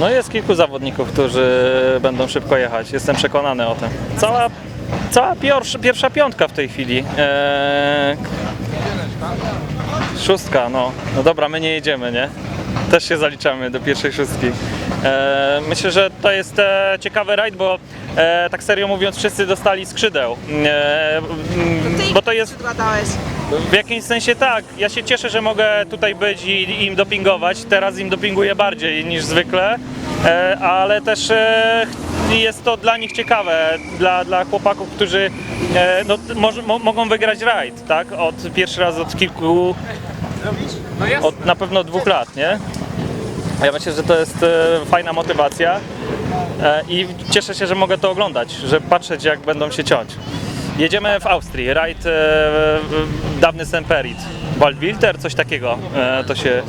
No jest kilku zawodników, którzy będą szybko jechać. Jestem przekonany o tym. Cała, cała pierwsza, pierwsza piątka w tej chwili. Eee, szóstka, no. No dobra, my nie jedziemy, nie? Też się zaliczamy do pierwszej szóstki. Eee, myślę, że to jest e, ciekawy rajd, bo e, tak serio mówiąc wszyscy dostali skrzydeł. Mm, bo to jest. W jakimś sensie tak. Ja się cieszę, że mogę tutaj być i im dopingować. Teraz im dopinguję bardziej niż zwykle, e, ale też e, jest to dla nich ciekawe, dla, dla chłopaków, którzy e, no, mogą wygrać rajd, tak? Od pierwszy raz od kilku, od na pewno dwóch lat, nie? Ja myślę, że to jest fajna motywacja i cieszę się, że mogę to oglądać, że patrzeć jak będą się ciąć. Jedziemy w Austrii, rajd e, dawny Semperit, Waldwilder, coś takiego e, to, się,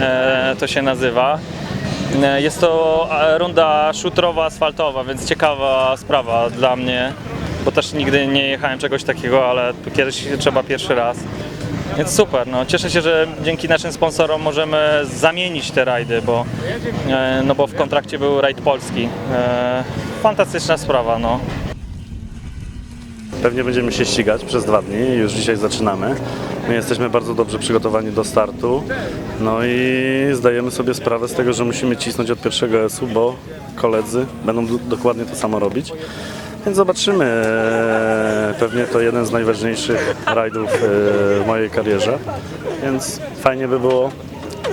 e, to się nazywa. E, Jest to e, runda szutrowa, asfaltowa, więc ciekawa sprawa dla mnie, bo też nigdy nie jechałem czegoś takiego, ale kiedyś trzeba pierwszy raz. Więc super, no cieszę się, że dzięki naszym sponsorom możemy zamienić te rajdy, bo, e, no bo w kontrakcie był rajd polski. E, Fantastyczna sprawa, no. Pewnie będziemy się ścigać przez dwa dni, już dzisiaj zaczynamy. My jesteśmy bardzo dobrze przygotowani do startu. No i zdajemy sobie sprawę z tego, że musimy cisnąć od pierwszego S-u, bo koledzy będą do- dokładnie to samo robić. Więc zobaczymy. Pewnie to jeden z najważniejszych rajdów eee, w mojej karierze. Więc fajnie by było,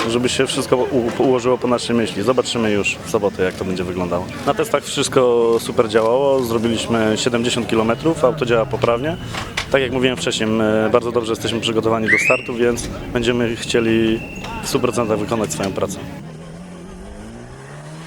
żeby się wszystko ułożyło po naszej myśli. Zobaczymy już w sobotę, jak to będzie wyglądało. Na testach wszystko super działało. Zrobiliśmy 70 km, auto działa poprawnie. Tak jak mówiłem wcześniej, bardzo dobrze jesteśmy przygotowani do startu, więc będziemy chcieli w 100% wykonać swoją pracę.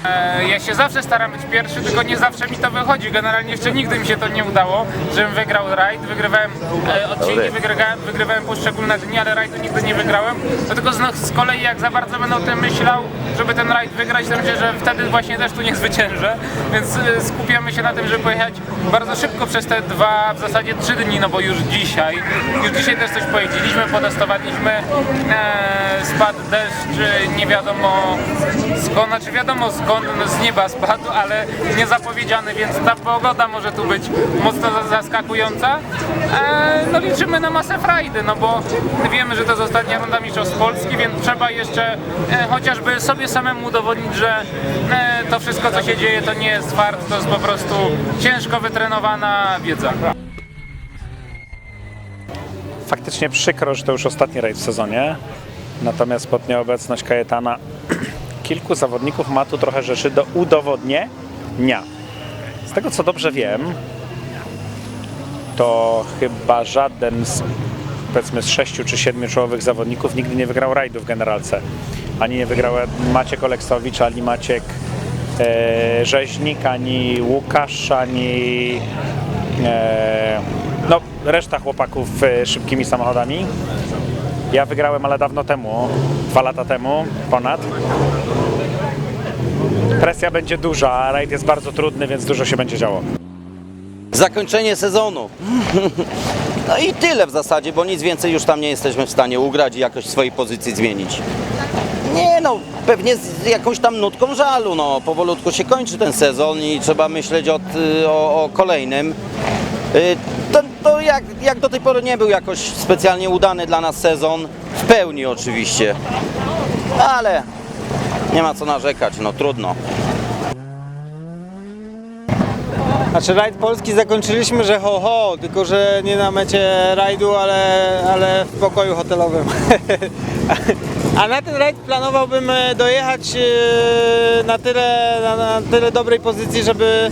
E, Ja się zawsze staram być pierwszy, tylko nie zawsze mi to wychodzi. Generalnie jeszcze nigdy mi się to nie udało, żebym wygrał rajd. Wygrywałem e, odcinki, wygrywałem, wygrywałem poszczególne dni, ale rajdu nigdy nie wygrałem. Dlatego z, z kolei jak za bardzo będę o tym myślał, żeby ten rajd wygrać, to myślę, że wtedy właśnie też tu nie zwyciężę. Więc e, skupiamy się na tym, żeby pojechać bardzo szybko przez te dwa, w zasadzie trzy dni, no bo już dzisiaj, już dzisiaj też coś pojeździliśmy, potestowaliśmy, e, spadł deszcz, nie wiadomo skąd, znaczy wiadomo skąd, no z nieba spadł, ale niezapowiedziany, więc ta pogoda może tu być mocno za- zaskakująca. E, no liczymy na masę frajdy, no bo wiemy, że to jest ostatnia runda Mistrzostw Polski, więc trzeba jeszcze e, chociażby sobie samemu udowodnić, że e, to wszystko co się dzieje to nie jest fart, to jest po prostu ciężko wytrenowana wiedza. faktycznie przykro, że to już ostatni rajd w sezonie. Natomiast pod nieobecność Kajetana kilku zawodników ma tu trochę rzeczy do udowodnienia. Z tego co dobrze wiem, to chyba żaden z powiedzmy z sześciu czy siedmiu czołowych zawodników nigdy nie wygrał rajdu w generalce. Ani nie wygrał Maciek Oleksowicz, ani Maciek e, Rzeźnik, ani Łukasz, ani e, no, reszta chłopaków e, szybkimi samochodami. Ja wygrałem, ale dawno temu, dwa lata temu, ponad. Presja będzie duża, rajd jest bardzo trudny, więc dużo się będzie działo. zakończenie sezonu. No i tyle w zasadzie, bo nic więcej już tam nie jesteśmy w stanie ugrać i jakoś swojej pozycji zmienić. Nie no, pewnie z jakąś tam nutką żalu, no powolutku się kończy ten sezon i trzeba myśleć od, y, o, o kolejnym. To, to jak, jak do tej pory nie był jakoś specjalnie udany dla nas sezon, w pełni oczywiście, ale nie ma co narzekać, no trudno. Znaczy rajd polski zakończyliśmy, że ho ho, tylko że nie na mecie rajdu, ale, ale w pokoju hotelowym. A na ten rajd planowałbym e, dojechać e, na tyle, na, tyle dobrej pozycji, żeby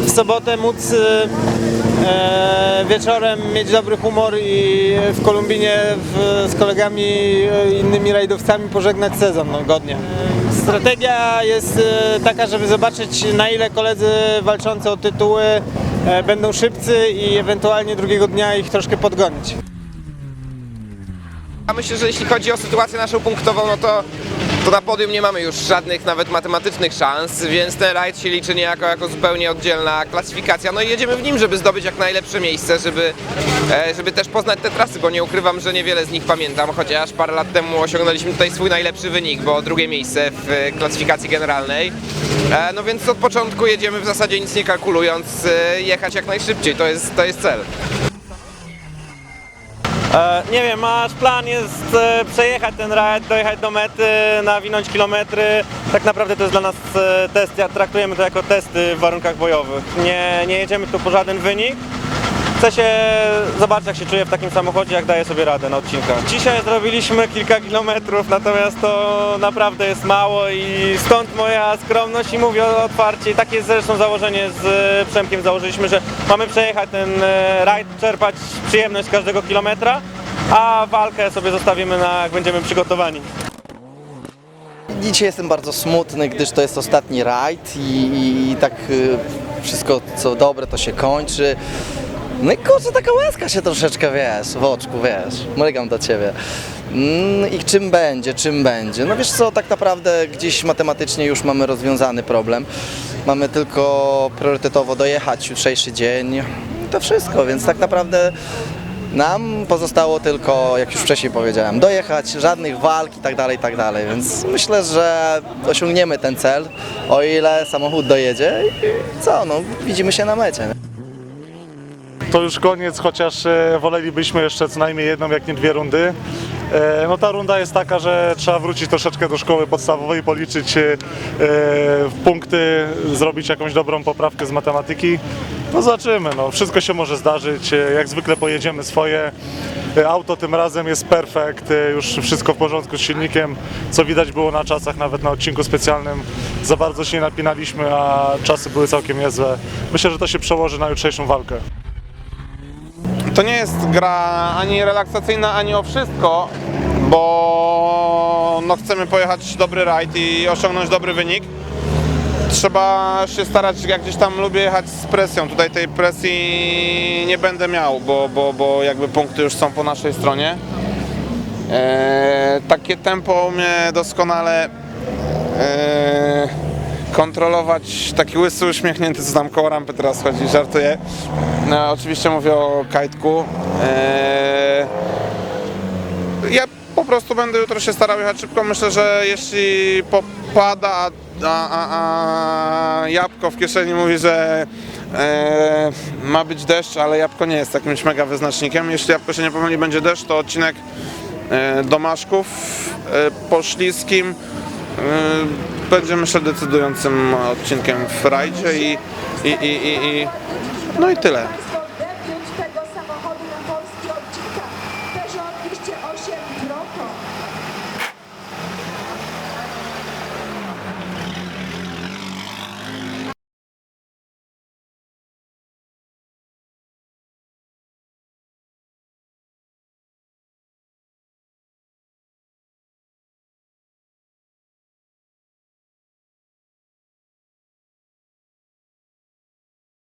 w sobotę móc e, wieczorem mieć dobry humor i w Kolumbinie z kolegami innymi rajdowcami pożegnać sezon no, godnie. Strategia jest taka, żeby zobaczyć na ile koledzy walczący o tytuły będą szybcy i ewentualnie drugiego dnia ich troszkę podgonić. Myślę, że jeśli chodzi o sytuację naszą punktową, no to to na podium nie mamy już żadnych nawet matematycznych szans, więc ten rajd się liczy niejako jako zupełnie oddzielna klasyfikacja. No i jedziemy w nim, żeby zdobyć jak najlepsze miejsce, żeby, e, żeby też poznać te trasy, bo nie ukrywam, że niewiele z nich pamiętam, chociaż parę lat temu osiągnęliśmy tutaj swój najlepszy wynik, bo drugie miejsce w e, klasyfikacji generalnej. E, No więc od początku jedziemy w zasadzie nic nie kalkulując, jechać jak najszybciej, to jest, to jest cel. E, nie wiem, nasz plan jest e, przejechać ten rajd, dojechać do mety, nawinąć kilometry. Tak naprawdę to jest dla nas e, test, ja traktujemy to jako testy w warunkach bojowych. Nie, nie jedziemy tu po żaden wynik. Chcę się zobaczyć, jak się czuję w takim samochodzie, jak daję sobie radę na odcinkach. Dzisiaj zrobiliśmy kilka kilometrów, natomiast to naprawdę jest mało i stąd moja skromność i mówię otwarcie. I Takie jest zresztą założenie z e, Przemkiem założyliśmy, że mamy przejechać ten e, rajd, czerpać przyjemność z każdego kilometra, a walkę sobie zostawimy na jak będziemy przygotowani. Dzisiaj jestem bardzo smutny, gdyż to jest ostatni rajd i, i tak y, wszystko co dobre to się kończy. No i kurczę, taka łezka się troszeczkę, wiesz, w oczku, wiesz, mrygam do ciebie. Mm, I czym będzie, czym będzie? No wiesz co, tak naprawdę gdzieś matematycznie już mamy rozwiązany problem. Mamy tylko priorytetowo dojechać jutrzejszy dzień. I to wszystko, więc tak naprawdę nam pozostało tylko, jak już wcześniej powiedziałem, dojechać, żadnych walk i tak dalej, i tak dalej, więc myślę, że osiągniemy ten cel, o ile samochód dojedzie i co, no widzimy się na mecie. Nie? To już koniec, chociaż e, wolelibyśmy jeszcze co najmniej jedną, jak nie dwie rundy. E, No ta runda jest taka, że trzeba wrócić troszeczkę do szkoły podstawowej, policzyć e, punkty, zrobić jakąś dobrą poprawkę z matematyki. No zobaczymy, no wszystko się może zdarzyć. Jak zwykle pojedziemy swoje. Auto tym razem jest perfekt, już wszystko w porządku z silnikiem, co widać było na czasach, nawet na odcinku specjalnym. Za bardzo się nie napinaliśmy, a czasy były całkiem niezłe. Myślę, że to się przełoży na jutrzejszą walkę. To nie jest gra ani relaksacyjna, ani o wszystko, bo no chcemy pojechać dobry rajd i osiągnąć dobry wynik. Trzeba się starać, jak gdzieś tam lubię jechać z presją. Tutaj tej presji nie będę miał, bo, bo, bo jakby punkty już są po naszej stronie. Eee, takie tempo mnie doskonale eee, kontrolować. Taki łysy uśmiechnięty, co tam koło rampy teraz chodzi, żartuję. No, oczywiście mówię o kajtku. Eee, ja po prostu będę jutro się starał jechać szybko. Myślę, że jeśli popada, a, a, a jabłko w kieszeni mówi, że e, ma być deszcz, ale jabłko nie jest jakimś mega wyznacznikiem. Jeśli jabłko się nie pomyli, będzie deszcz, to odcinek e, do e, po będzie myślę decydującym odcinkiem w rajdzie i, i, i, i, i no i tyle.